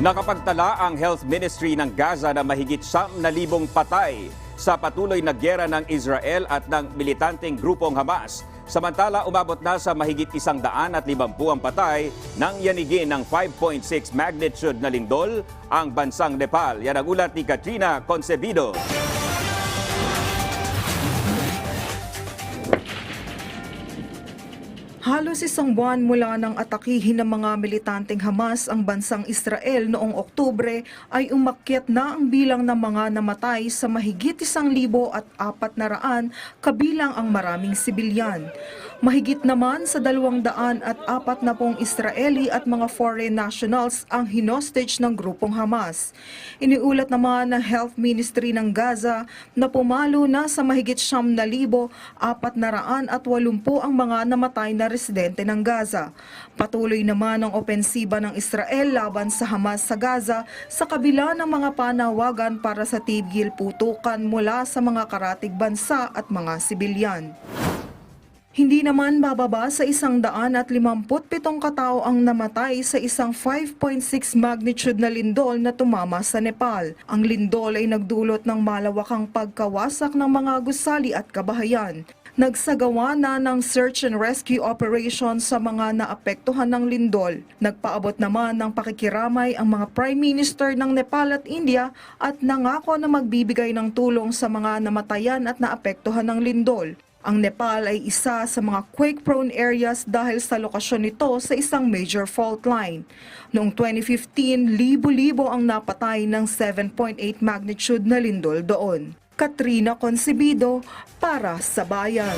Nakapagtala ang Health Ministry ng Gaza na mahigit siyam na libong patay sa patuloy na gyera ng Israel at ng militanteng grupong Hamas. Samantala, umabot na sa mahigit isang daan at limampu ang patay nang yanigin ng 5.6 magnitude na lindol ang bansang Nepal. Yan ang ulat ni Katrina Concebido. Halos isang buwan mula nang atakihin ng mga militanteng Hamas ang bansang Israel noong Oktubre ay umakyat na ang bilang ng mga namatay sa mahigit isang libo at apat na raan kabilang ang maraming sibilyan. Mahigit naman sa dalawang daan at apat na pong Israeli at mga foreign nationals ang hinostage ng grupong Hamas. Iniulat naman ng Health Ministry ng Gaza na pumalo na sa mahigit siyam na libo, apat na raan at walumpu ang mga namatay na residente ng Gaza. Patuloy naman ang opensiba ng Israel laban sa Hamas sa Gaza sa kabila ng mga panawagan para sa tigil putukan mula sa mga karatig bansa at mga sibilyan. Hindi naman bababa sa isang daan at limamput pitong katao ang namatay sa isang 5.6 magnitude na lindol na tumama sa Nepal. Ang lindol ay nagdulot ng malawakang pagkawasak ng mga gusali at kabahayan. Nagsagawa na ng search and rescue operation sa mga naapektuhan ng lindol. Nagpaabot naman ng pakikiramay ang mga Prime Minister ng Nepal at India at nangako na magbibigay ng tulong sa mga namatayan at naapektuhan ng lindol. Ang Nepal ay isa sa mga quake-prone areas dahil sa lokasyon nito sa isang major fault line. Noong 2015, libo-libo ang napatay ng 7.8 magnitude na lindol doon. Katrina Concebido para sa Bayan.